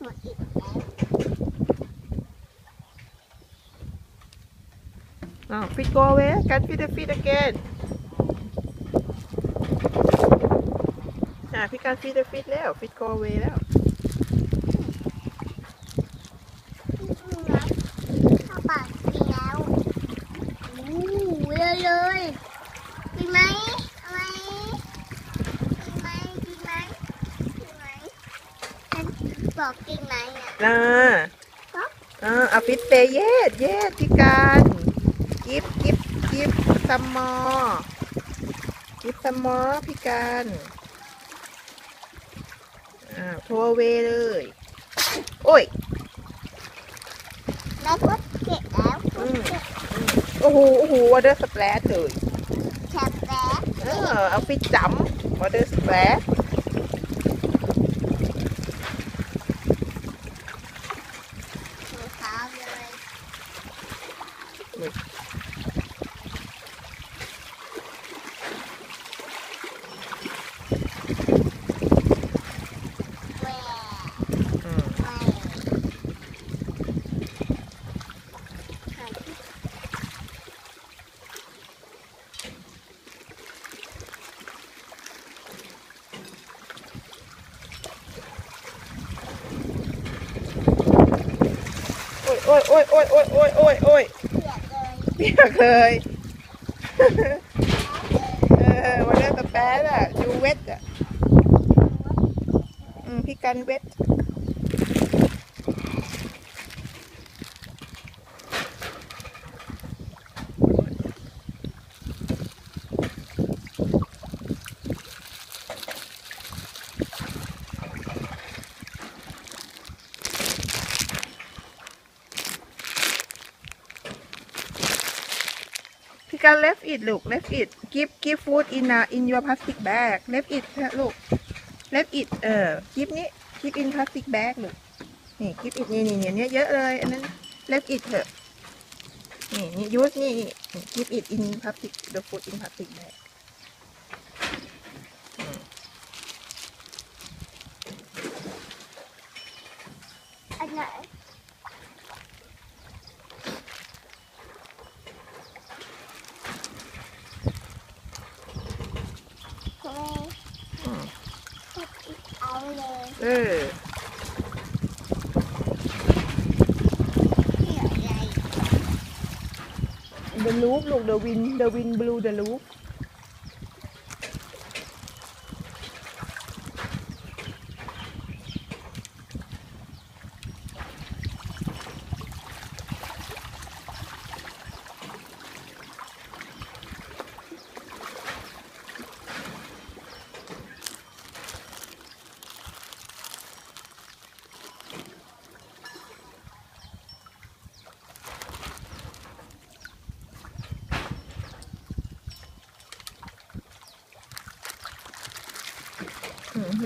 หมดอีกแล้วอ้าว fit go away กัน fit the fit again อ่าพี่การ fit the fit แล้ว fit go away แล้ว เข้าปากกินแล้วอู้เยอะเลยกินไหมเอาไหมกินไหมกินไหมกินไหมฉัน บอกกินไหมอะอ่าครับอ่าเอาฟิตเปย์เยสเยสพี่การกิฟกิฟกิฟซัมมอกิฟซัมมอพี่การอ่าโทรเวเลย โอ้ยแล้วก็เก็บแล้วอืมโอ้โหโอ้โหวอเดอร์สเปรดเลยแชมแล้วเออเอาฟิตจำวอเดอร์สเปรด ถูเท้าเลยแหว อืม แหวหาที่ โอ้ยโอ้ยโอ้ยโอ้ยโอ้ยโอ้ยโอ้ยเปียกเลยเปียกเลยเออวอเดอร์สเปรดอะดูเวทอะอืมพี่กันเวท พี่การ left it ลูก left it give give food in a in your plastic bag left it ลูก left it เออ give นี้ give in plastic bag ลูก นี่ give it นี่นี่เนี่ยเยอะเลย อันนั้น left it เถอะ นี่นี่ use นี่นี่ give it in plastic the food in plastic bag อันไหนเฮ้ย อืม เอา เลยเออเดี๋ยวอะไร the loop ลูก the wind the wind blew the loop อื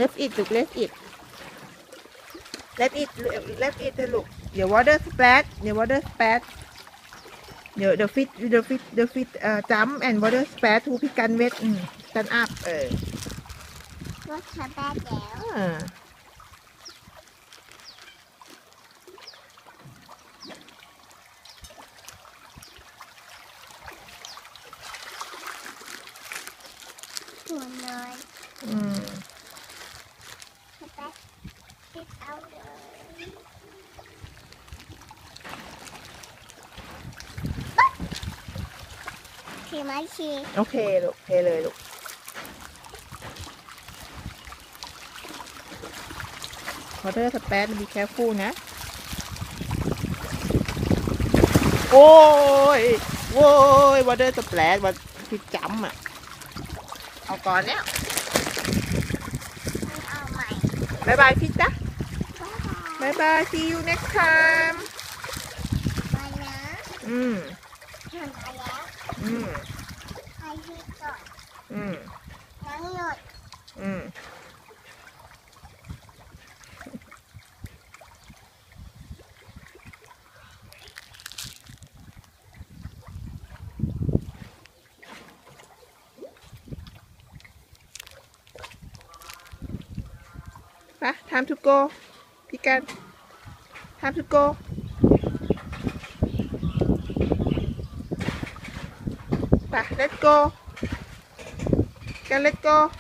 left it ลูก left it left it left it เถอะลูกเดี๋ยว water splash เดี๋ยว water splash เดี๋ยว the fit the fit the fit เอ่อ jump and water splash to พี่กันเวทอืม stand up เออรถชาบ้านแล้วอ่าหัวน้อยอืม แล้วไม้ชีโอเคลูกเทเลยลูกขอเธอสแปนมีแค่ฟูนะ โอ้ย โอ้ยวันเดอร์สแปลชวันที่จำอะ เอาก่อนเนี้ย บายบายพี่จ๊ะบ๊ายบายบายบาย see you next time ไปนะอืมทำไปแล้วอืมไปที่ก่อนอืมนั่งหนดอืม Time to go. Pecan. Time to go. Bah, let's go. Can let's go.